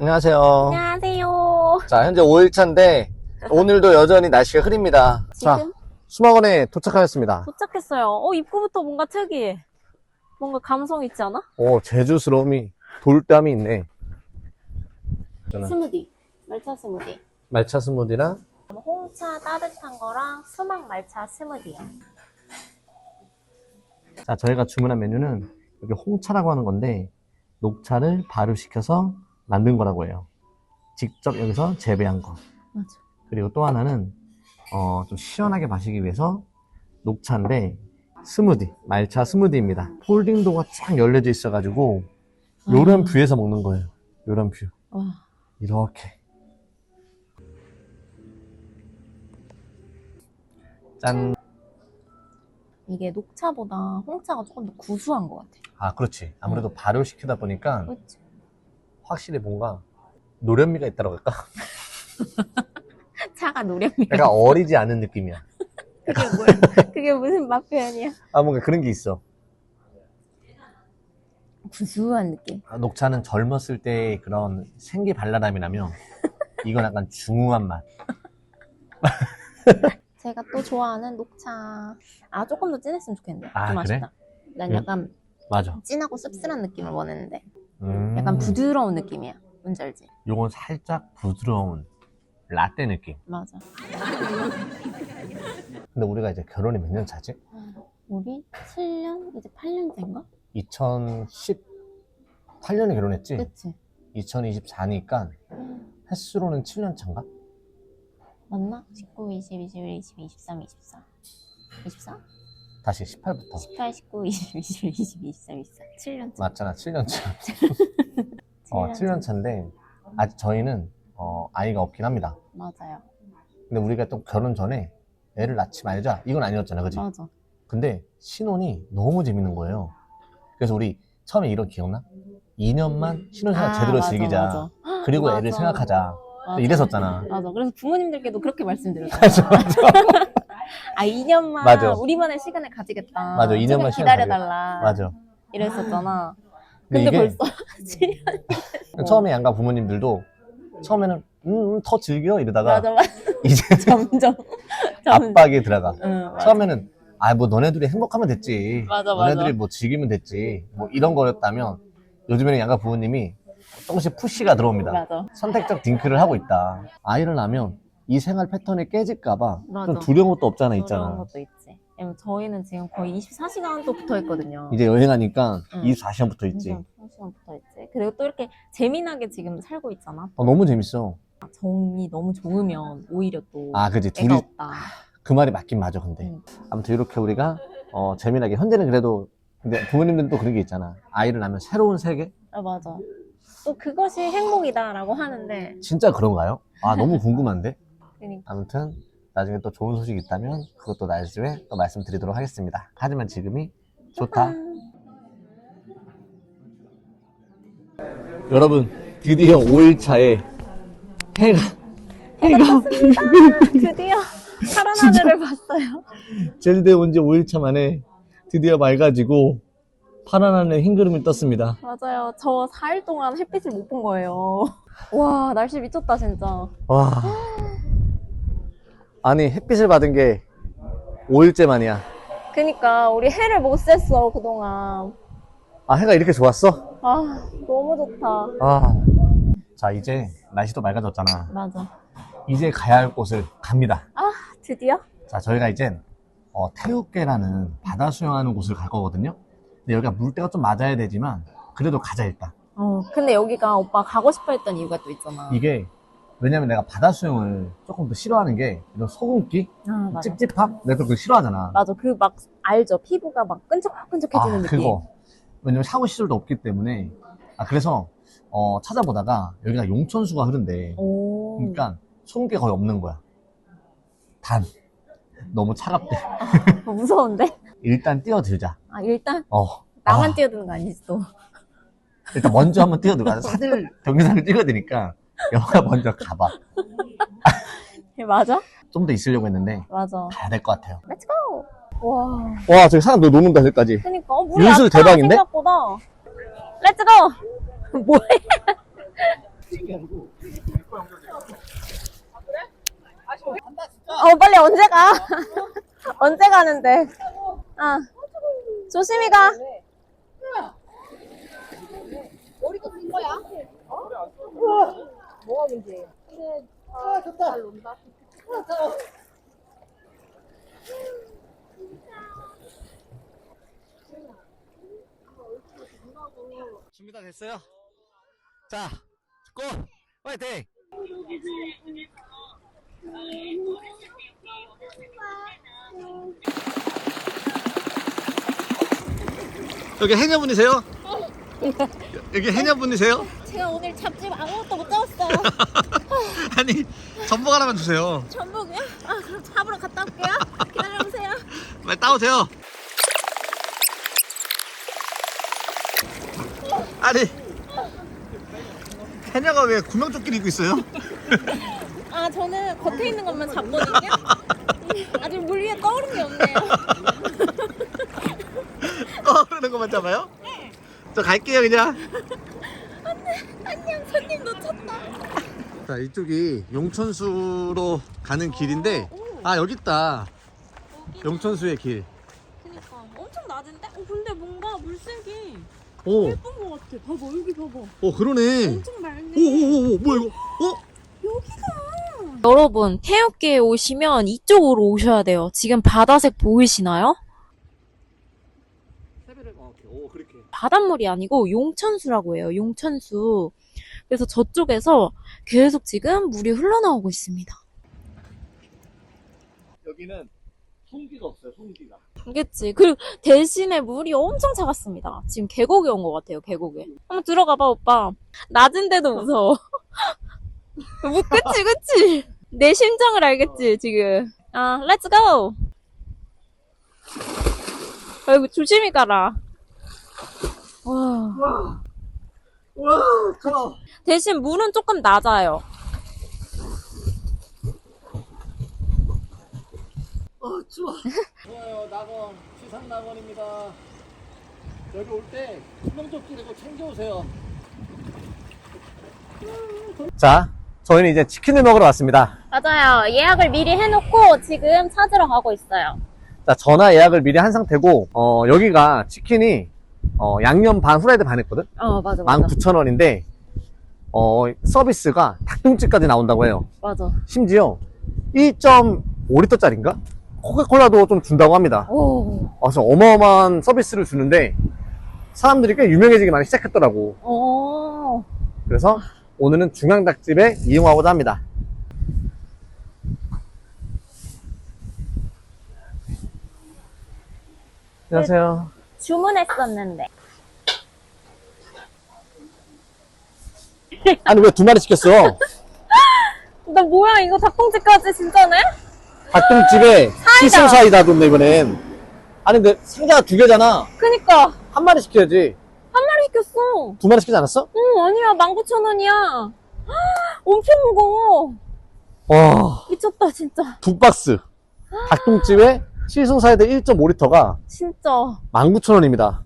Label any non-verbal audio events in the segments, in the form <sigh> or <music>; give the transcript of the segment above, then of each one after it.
안녕하세요. 안녕하세요. 자, 현재 5일차인데, 오늘도 여전히 날씨가 흐립니다. 자, 지금 수목원에 도착하였습니다. 도착했어요. 어, 입구부터 뭔가 특이해. 뭔가 감성 있지 않아? 오, 제주스러움이, 돌담이 있네. 저는 스무디. 말차 스무디. 말차 스무디랑, 홍차 따뜻한 거랑 수박 말차 스무디요. 자, 저희가 주문한 메뉴는, 여기 홍차라고 하는 건데, 녹차를 발효시켜서 만든 거라고 해요. 직접 여기서 재배한 거. 맞아. 그리고 또 하나는 어, 좀 시원하게 마시기 위해서 녹차인데 스무디, 말차 스무디입니다. 폴딩 도가 쫙 열려져 있어가지고 요런 아. 뷰에서 먹는 거예요. 요런 뷰. 와. 이렇게. 짠. 이게 녹차보다 홍차가 조금 더 구수한 것 같아. 아, 그렇지. 아무래도 발효시키다 보니까 그렇지. 확실히 뭔가 노련미가 있다고 할까? <laughs> 차가 노련미. 약간 어리지 않은 느낌이야. 그게 뭐야? <laughs> 그게 무슨 맛 표현이야? 아, 뭔가 그런 게 있어. 구수한 느낌. 아, 녹차는 젊었을 때의 그런 생기 발랄함이 나면 이건 약간 중후한 맛. <laughs> 제가 또 좋아하는 녹차. 아, 조금 더 진했으면 좋겠는데. 아, 좀? 아쉽다. 난 응. 약간 맞아. 진하고 씁쓸한 느낌을 원했는데. 음. 약간 부드러운 느낌이야. 뭔지 알지? 요건 살짝 부드러운 라떼 느낌. 맞아. 근데 우리가 이제 결혼이 몇 년 차지? 우리 7년? 이제 8년째인가? 2018년에 결혼했지? 그치? 2024니까 횟수로는 7년 차인가? 맞나? 19, 20, 21, 22, 23, 24. 24? 다시 18부터. 18, 19, 20, 21, 22, 23, 24. 7년 차. 맞잖아, 7년 차. <laughs> 어, 7년 차인데 아직 저희는 어, 아이가 없긴 합니다. 맞아요. 근데 우리가 또 결혼 전에 애를 낳지 말자 이건 아니었잖아, 그지? 맞아. 근데 신혼이 너무 재밌는 거예요. 그래서 우리 처음에 이런 기억나? 2년만 신혼생활 아, 제대로 맞아, 즐기자. 맞아. 그리고 맞아. 애를 생각하자. 맞아. 이랬었잖아. 맞아. 그래서 부모님들께도 그렇게 말씀드렸잖아. <laughs> 맞아, 맞아. 아, 2년만 맞아. 우리만의 시간을 가지겠다. 맞아, 2년만 조금 시간 기다려달라. 맞아. 이랬었잖아. 근데 근데 이게 벌써 <laughs> 7년. 처음에 양가 부모님들도 처음에는 음, 음, 더 즐겨 이러다가 맞아, 맞아. <laughs> 이제 <laughs> 점점. 점점. 압박에 들어가. 응, 맞아. 처음에는 아 뭐 너네들이 행복하면 됐지. 맞아, 맞아. 너네들이 뭐 즐기면 됐지. 뭐 이런 거였다면 요즘에는 양가 부모님이 조금씩 푸시가 들어옵니다. 맞아. 선택적 딩크를 하고 있다. 아이를 낳으면 이 생활 패턴이 깨질까봐 맞아. 좀 두려운 것도 없잖아 그런 있잖아. 것도 있지. 왜냐면 저희는 지금 거의 24시간 또 붙어 있거든요. 이제 여행하니까 응. 24시간 붙어 있지. 24시간 붙어 있지. 그리고 또 이렇게 재미나게 지금 살고 있잖아. 어, 너무 재밌어. 정이 너무 좋으면 오히려 또 아, 그지. 애가 둘이 없다. 그 말이 맞긴 맞아, 근데. 응. 아무튼 이렇게 우리가 어, 재미나게 현재는 그래도 근데 부모님들도 그런 게 있잖아. 아이를 낳으면 새로운 세계? 아 맞아. 또 그것이 행복이다라고 하는데 진짜 그런가요? 아, 너무 궁금한데. 그러니까 아무튼 나중에 또 좋은 소식 있다면 그것도 나중에 또 말씀드리도록 하겠습니다. 하지만 지금이 좋다. <laughs> 여러분, 드디어 5일차에 해가 해가 드디어 <laughs> 파란 하늘을 봤어요. 제주도에 온지 5일차 만에 드디어 맑아지고 파란 하늘에 흰 구름이 떴습니다. 맞아요. 저 4일 동안 햇빛을 못 본 거예요. 와 날씨 미쳤다 진짜. 와. 아니, 햇빛을 받은 게 5일째 만이야. 그니까 우리 해를 못 쐈어 그동안. 아, 해가 이렇게 좋았어? 아 너무 좋다. 아. 자, 이제 날씨도 맑아졌잖아. 맞아. 이제 가야 할 곳을 갑니다. 아 드디어? 자, 저희가 이젠 어, 태육계라는 바다 수영하는 곳을 갈 거거든요. 근데 여기가 물때가 좀 맞아야 되지만 그래도 가자 일단. 어 근데 여기가 오빠 가고 싶어 했던 이유가 또 있잖아. 이게 왜냐면 내가 바다 수영을 조금 더 싫어하는 게 이런 소금기, 아 맞아. 찝찝함, 내가 또 그거 싫어하잖아. 맞아. 그 막 알죠. 피부가 막 끈적끈적해지는 아, 느낌. 그거. 왜냐면 샤워 시설도 없기 때문에. 아, 그래서 어, 찾아보다가 여기가 용천수가 흐른대. 오. 그러니까 소금기 거의 없는 거야. 단 너무 차갑대. 어, 무서운데? <laughs> 일단 뛰어들자. 아 일단 어. 나만 아. 뛰어드는 거 아니지 또. 일단 먼저 한번 뛰어들어. 사진을 동영상을 찍어야 되니까 영화 먼저 가봐. 맞아? 좀 더 있으려고 했는데 맞아. 가야 될 것 같아요. 렛츠 고! 와. 와 저기 사람 너 노는다 여기까지. 그니까 어, 물이 얕다, 대박인데? 생각보다. 렛츠 고! <laughs> 뭐해? 어 빨리 언제 가? <laughs> 언제 가는데? 아 조심히 가. 준비 다 됐어요? 자, 고! 화이팅! 여기 해녀분이세요? <laughs> 여기 해녀분이세요? 제가 오늘 잡지 아무것도 못 잡았어요. <laughs> 아니, 전복 하나만 주세요. 전복이요? 아 그럼 잡으러 갔다 올게요. 기다려보세요. <laughs> 빨리 따오세요. 아니, 해녀가 왜 구명조끼를 입고 있어요? <laughs> 아 저는 겉에 있는 것만 잡거든요. 아직 물 위에 떠오른 게 없네요. 떠오르는 것만 잡아요? 저 갈게요, 그냥. 안녕 손님 놓쳤다. 자, 이쪽이 용천수로 가는 길인데, 아, 여기 있다. 용천수의 길. 그니까 엄청 낮은데? 어 근데 뭔가 물색이 오, 예쁜 것 같아. 봐봐 여기 봐봐. 오, 그러네. 엄청 맑네. 오, 오, 오, 뭐야, 이거? 어? 여기가. 여러분, 태엽계에 오시면 이쪽으로 오셔야 돼요. 지금 바다색 보이시나요? 어. 오, 그렇게. 바닷물이 아니고 용천수라고 해요. 용천수. 그래서 저쪽에서 계속 지금 물이 흘러나오고 있습니다. 여기는 송기가 없어요, 송기가. 알겠지? 그리고 대신에 물이 엄청 차갑습니다. 지금 계곡에 온 것 같아요, 계곡에. 한번 들어가 봐, 오빠. 낮은데도 무서워. <laughs> 뭐, 그치, 그치? 내 심정을 알겠지, 지금. 아, 렛츠 고! 아이고, 조심히 가라. 와. 와. 대신 물은 조금 낮아요. 어, 추워. 좋아요, 낙원, 시상 낙원입니다. 여기 올때 구명조끼를 꼭 챙겨오세요. 자, 저희는 이제 치킨을 먹으러 왔습니다. 맞아요. 예약을 미리 해놓고 지금 찾으러 가고 있어요. 자, 전화 예약을 미리 한 상태고, 어, 여기가 치킨이, 어, 양념 반, 후라이드 반 했거든? 어 맞아 맞아 19,000원인데, 어, 서비스가 닭똥집까지 나온다고 해요. 맞아. 심지어 1.5리터짜리인가? 코카콜라도 좀 준다고 합니다. 오. 그래서 어마어마한 서비스를 주는데, 사람들이 꽤 유명해지기 많이 시작했더라고. 오. 그래서 오늘은 중앙닭집에 이용하고자 합니다. 안녕하세요. 주문했었는데. 아니 왜 두 마리 시켰어? <laughs> 나 뭐야 이거 닭봉지까지 진짜네? 닭똥집에 <gasps> 시승 사이다 줬네 이번엔. 아니 근데 상자가 두 개잖아. 그니까 한 마리 시켜야지. 한 마리 시켰어. 두 마리 시키지 않았어? 어 아니야 19,000원이야. <gasps> 엄청 무거워. 와, 미쳤다 진짜. 두 박스. 닭똥집에 시승 사이다 1.5리터가 진짜. 19,000원입니다.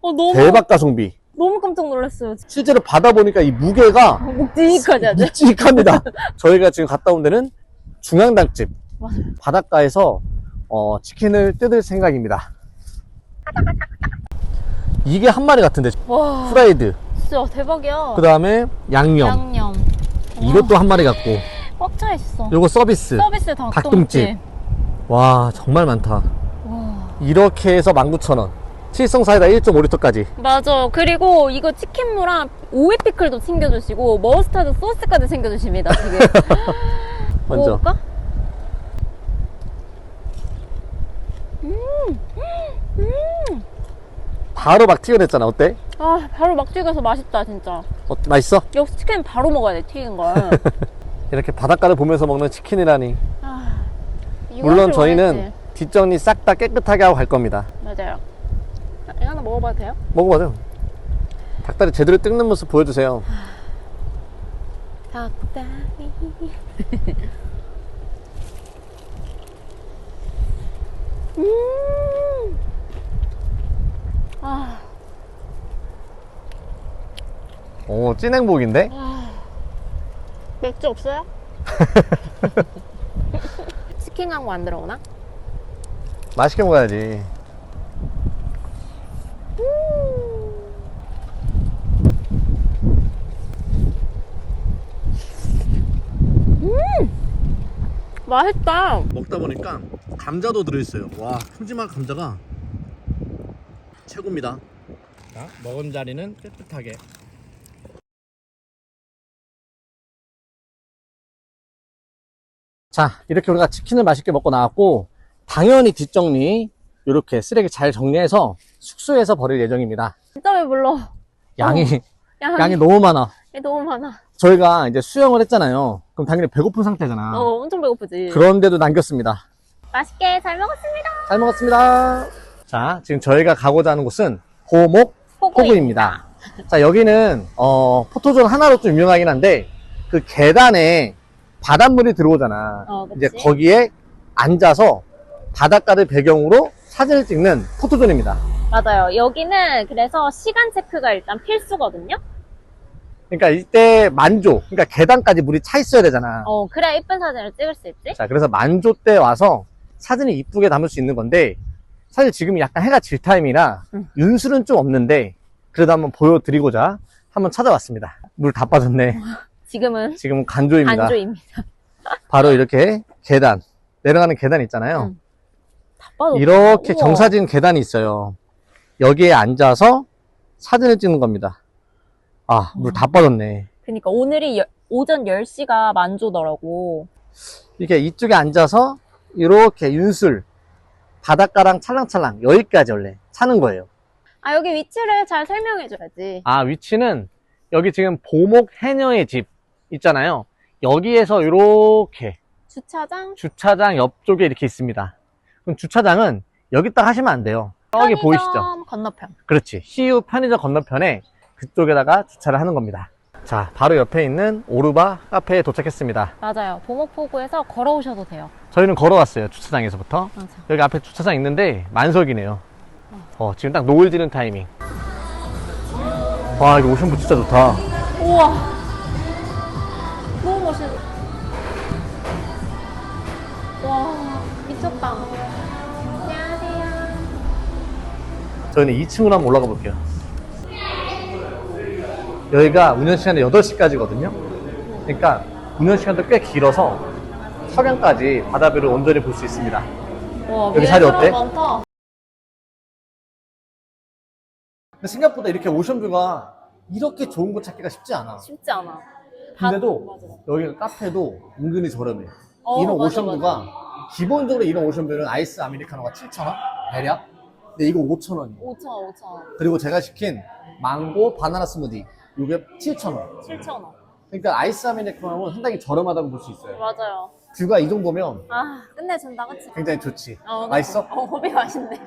어 너무 대박 가성비. 너무 깜짝 놀랐어요. 실제로 받아보니까 이 무게가 묵직하지 않아? 묵직합니다. <laughs> 저희가 지금 갔다 온 데는 중앙닭집. 맞아요. 바닷가에서 어, 치킨을 뜯을 생각입니다. 이게 한 마리 같은데 와 프라이드. 진짜 대박이야. 그 다음에 양념. 양념. 이것도 한 마리 같고. 꽉 차 있어. 요거 서비스. 서비스 닭똥집. 닭똥집. 와 정말 많다. 와. 이렇게 해서 19,000원. 칠성 사이다 1.5리터까지. 맞아. 그리고 이거 치킨무랑 오이 피클도 챙겨주시고 머스타드 소스까지 챙겨주십니다. 지금. <laughs> 먼저. 먹어볼까? 바로 막 튀겨냈잖아. 어때? 아 바로 막 튀겨서 맛있다 진짜. 어, 맛있어? 역시 치킨 바로 먹어야 돼 튀긴 걸. <laughs> 이렇게 바닷가를 보면서 먹는 치킨이라니. 아, 물론 저희는. 뒷정리 싹 다 깨끗하게 하고 갈 겁니다. 맞아요. 아, 이거 하나 먹어봐도 돼요? 먹어봐요. 닭다리 제대로 뜯는 모습 보여주세요. 닭다리. <laughs> 음. 아, 오, 찐 행복인데? 아, 맥주 없어요? <laughs> 치킨 광고 안 들어오나? 맛있게 먹어야지. 맛있다. 먹다 보니까 감자도 들어있어요. 와, 푸짐한 감자가 최고입니다. 자, 먹은 자리는 깨끗하게. 자, 이렇게 우리가 치킨을 맛있게 먹고 나왔고, 당연히 뒷정리, 이렇게 쓰레기 잘 정리해서 숙소에서 버릴 예정입니다. 진짜 왜 불러? 양이, 양이, 양이 너무 많아. 너무 많아. 저희가 이제 수영을 했잖아요. 그럼 당연히 배고픈 상태잖아. 어, 엄청 배고프지. 그런데도 남겼습니다. 맛있게 잘 먹었습니다. 잘 먹었습니다. 자, 지금 저희가 가고자 하는 곳은 고목 포구입니다. 자, 여기는, 어, 포토존 하나로 좀 유명하긴 한데, 그 계단에 바닷물이 들어오잖아. 어. 이제 거기에 앉아서 바닷가를 배경으로 사진을 찍는 포토존입니다. 맞아요. 여기는 그래서 시간 체크가 일단 필수거든요. 그러니까 이때 만조, 그러니까 계단까지 물이 차 있어야 되잖아. 어, 그래야 이쁜 사진을 찍을 수 있지. 자, 그래서 만조 때 와서 사진을 이쁘게 담을 수 있는 건데, 사실 지금 약간 해가 질 타임이라 응. 윤술은 좀 없는데, 그래도 한번 보여드리고자 한번 찾아왔습니다. 물 다 빠졌네. <laughs> 지금은 지금 간조입니다. 안조입니다. 바로 이렇게 계단, 내려가는 계단 있잖아요. 빠졌어. 이렇게 우와. 정사진 계단이 있어요. 여기에 앉아서 사진을 찍는 겁니다. 아, 물 다 빠졌네. 그러니까 오늘이 여- 오전 10시가 만조더라고. 이렇게 이쪽에 앉아서 이렇게 윤술, 바닷가랑 찰랑찰랑 여기까지 원래 차는 거예요. 아, 여기 위치를 잘 설명해 줘야지. 아, 위치는 여기 지금 보목 해녀의 집 있잖아요. 여기에서 이렇게 주차장? 주차장 옆쪽에 이렇게 있습니다. 그럼 주차장은 여기다 하시면 안 돼요. 저기 보이시죠? 건너편. 그렇지. CU 편의점 건너편에 그쪽에다가 주차를 하는 겁니다. 자, 바로 옆에 있는 오르바 카페에 도착했습니다. 맞아요. 보목포구에서 걸어오셔도 돼요. 저희는 걸어왔어요. 주차장에서부터. 맞아. 여기 앞에 주차장 있는데 만석이네요. 어, 지금 딱 노을 지는 타이밍. 와, 이거 오션뷰 진짜 좋다. 우와. 멋있어. 와, 미쳤다. 안녕하세요. 저희는 2층으로 한번 올라가 볼게요. 여기가 운영 시간이 8시까지거든요. 그러니까 운영 시간도 꽤 길어서 석양까지 바다뷰를 온전히 볼 수 있습니다. 와, 여기 자리 어때? 많다. 생각보다 이렇게 오션뷰가 이렇게 좋은 곳 찾기가 쉽지 않아. 쉽지 않아. 근데도. 여기 카페도 은근히 저렴해. 어, 이런 맞아, 오션뷰가 기본적으로 이런 오션뷰는 아이스 아메리카노가 7,000원? 대략? 근데 이거 5,000원이에요. 5,000원, 5,000원. 그리고 제가 시킨 망고 바나나 스무디 이게 7,000원. 7,000원. 그러니까 아이스 아메리카노는 상당히 저렴하다고 볼 수 있어요. 맞아요. 뷰가 이 정도면 아, 끝내준다, 그치? 굉장히 좋지. 어, 맛있어? 어, 호비 맛있네. <laughs>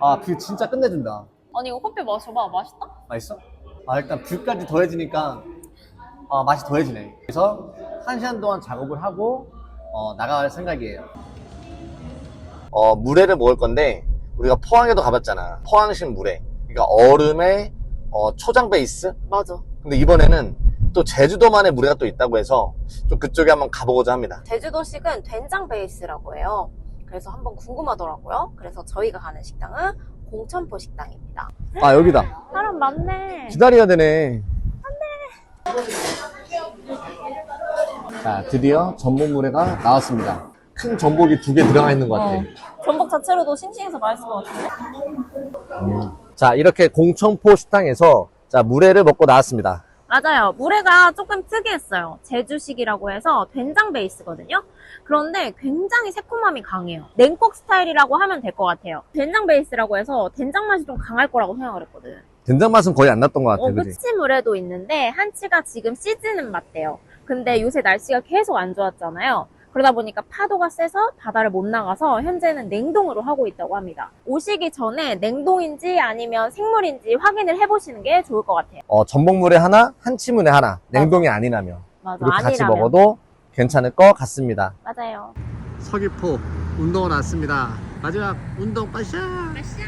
아, 뷰 진짜 끝내준다. 아니, 이거 커피 마셔봐. 맛있다? 맛있어? 아, 일단 뷰까지 더해지니까 아, 맛이 더해지네. 그래서 한 시간 동안 작업을 하고 어, 나갈 생각이에요. 어, 물회를 먹을 건데 우리가 포항에도 가봤잖아. 포항신 물회. 그러니까 얼음에 어, 초장 베이스? 맞아. 근데 이번에는 또 제주도만의 물회가 또 있다고 해서 좀 그쪽에 한번 가보고자 합니다. 제주도식은 된장 베이스라고 해요. 그래서 한번 궁금하더라고요. 그래서 저희가 가는 식당은 공천포 식당입니다. 아, 여기다. 사람 많네. 기다려야 되네. 자, 드디어 전복 물회가 나왔습니다. 큰 전복이 두 개 들어가 있는 것 같아. 어. 전복 자체로도 싱싱해서 맛있을 것 같은데? 자, 이렇게 공천포 식당에서 자, 물회를 먹고 나왔습니다. 맞아요. 물회가 조금 특이했어요. 제주식이라고 해서 된장 베이스거든요. 그런데 굉장히 새콤함이 강해요. 냉국 스타일이라고 하면 될 것 같아요. 된장 베이스라고 해서 된장 맛이 좀 강할 거라고 생각을 했거든. 된장 맛은 거의 안 났던 것 같아, 어? 그치 물회도 있는데 한치가 지금 시즈는 맛대요. 근데 요새 날씨가 계속 안 좋았잖아요. 그러다 보니까 파도가 세서 바다를 못 나가서 현재는 냉동으로 하고 있다고 합니다. 오시기 전에 냉동인지 아니면 생물인지 확인을 해보시는 게 좋을 것 같아요. 어, 전복물회 하나, 한치물회 하나. 냉동이 아니라면. 맞아. 이렇게 같이 아니라면. 먹어도 괜찮을 것 같습니다. 맞아요. 서귀포 운동을 왔습니다. 마지막 운동 빠샤! 맛있어.